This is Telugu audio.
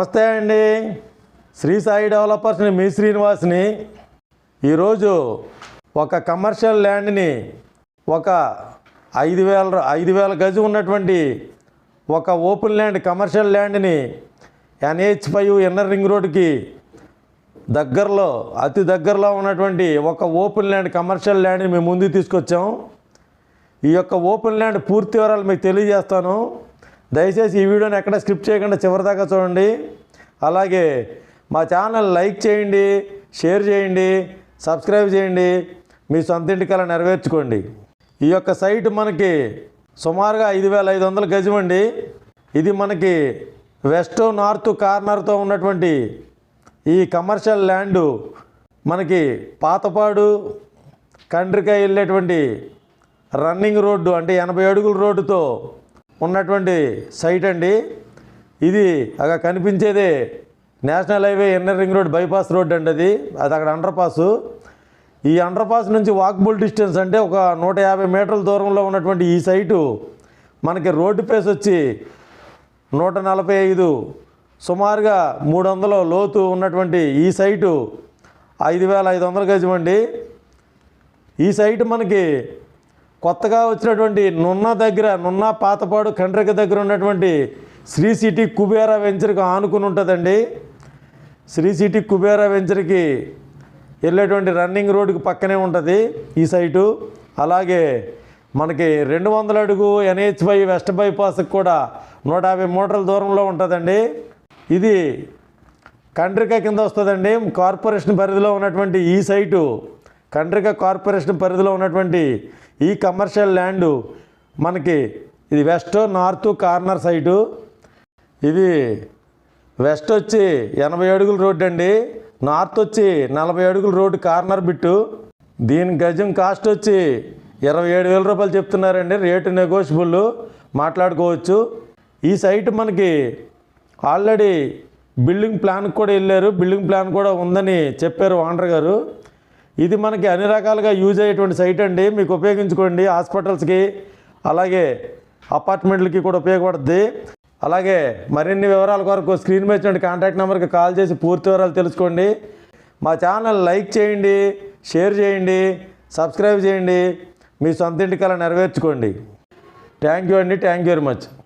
నమస్తే అండి శ్రీ సాయి డెవలపర్స్ని మీ శ్రీనివాస్ని ఈరోజు ఒక కమర్షియల్ ల్యాండ్ని ఒక ఐదు వేల ఐదు వేల గజు ఉన్నటువంటి ఒక ఓపెన్ ల్యాండ్ కమర్షియల్ ల్యాండ్ని ఎన్హెచ్ ఫైవ్ ఇన్నర్ రింగ్ రోడ్కి దగ్గరలో అతి దగ్గరలో ఉన్నటువంటి ఒక ఓపెన్ ల్యాండ్ కమర్షియల్ ల్యాండ్ని మేము ముందుకు తీసుకొచ్చాం. ఈ యొక్క ఓపెన్ ల్యాండ్ పూర్తి వివరాలు మీకు తెలియజేస్తాను. దయచేసి ఈ వీడియోని ఎక్కడ స్కిప్ చేయకుండా చివరిదాకా చూడండి. అలాగే మా ఛానల్ లైక్ చేయండి షేర్ చేయండి సబ్స్క్రైబ్ చేయండి మీ సొంత ఇంటికలా నెరవేర్చుకోండి. ఈ యొక్క సైట్ మనకి సుమారుగా ఐదు వేల ఐదు వందల గజం అండి. ఇది మనకి వెస్ట్ నార్త్ కార్నర్తో ఉన్నటువంటి ఈ కమర్షియల్ ల్యాండు మనకి పాతపాడు కండ్రికాయ వెళ్ళేటువంటి రన్నింగ్ రోడ్డు అంటే ఎనభై అడుగుల రోడ్డుతో ఉన్నటువంటి సైట్ అండి. ఇది అక్కడ కనిపించేదే national highway inner ring road bypass road అండి అది. అది అక్కడ అండర్ పాసు ఈ అండర్ పాస్ నుంచి వాకబుల్ డిస్టెన్స్ అంటే ఒక నూట యాభై మీటర్ల దూరంలో ఉన్నటువంటి ఈ సైటు మనకి రోడ్డు పేస్ వచ్చి నూట నలభై ఐదు సుమారుగా మూడు వందల లోతు ఉన్నటువంటి ఈ సైటు. ఐదు వేల ఐదు వందల గజం అండి ఈ సైటు మనకి కొత్తగా వచ్చినటువంటి నున్న దగ్గర నున్న పాతపాడు కండ్రిక దగ్గర ఉన్నటువంటి శ్రీ సిటీ కుబేరా వెంచర్కి ఆనుకుని ఉంటుందండి. శ్రీ సిటీ కుబేరా వెంచర్కి వెళ్ళేటువంటి రన్నింగ్ రోడ్డుకి పక్కనే ఉంటుంది ఈ సైటు. అలాగే మనకి రెండు వందల అడుగు ఎన్హెచ్ బై వెస్ట్ బైపాస్కి కూడా నూట యాభై మీటర్ల దూరంలో ఉంటుందండి. ఇది కండ్రిక కింద వస్తుందండి. కార్పొరేషన్ పరిధిలో ఉన్నటువంటి ఈ సైటు కండ్రిక కార్పొరేషన్ పరిధిలో ఉన్నటువంటి ఈ కమర్షియల్ ల్యాండు మనకి ఇది వెస్ట్ నార్త్ కార్నర్ సైటు. ఇది వెస్ట్ వచ్చి ఎనభై అడుగుల రోడ్డు అండి. నార్త్ వచ్చి నలభై అడుగుల రోడ్డు కార్నర్ బిట్టు. దీని గజం కాస్ట్ వచ్చి ఇరవై ఏడు వేల రూపాయలు చెప్తున్నారండి. రేటు నెగోషియబుల్ మాట్లాడుకోవచ్చు. ఈ సైట్ మనకి ఆల్రెడీ బిల్డింగ్ ప్లాన్ కూడా వెళ్ళారు. బిల్డింగ్ ప్లాన్ కూడా ఉందని చెప్పారు ఓనర్ గారు. ఇది మనకి అన్ని రకాలుగా యూజ్ అయ్యేటువంటి సైట్ అండి. మీకు ఉపయోగించుకోండి. హాస్పిటల్స్కి అలాగే అపార్ట్మెంట్లకి కూడా ఉపయోగపడుద్ది. అలాగే మరిన్ని వివరాల కొరకు స్క్రీన్ మీద కాంటాక్ట్ నెంబర్కి కాల్ చేసి పూర్తి వివరాలు తెలుసుకోండి. మా ఛానల్ లైక్ చేయండి షేర్ చేయండి సబ్స్క్రైబ్ చేయండి. మీ సొంత ఇంటికలా నెరవేర్చుకోండి. థ్యాంక్ యూ అండి. Thank you very much.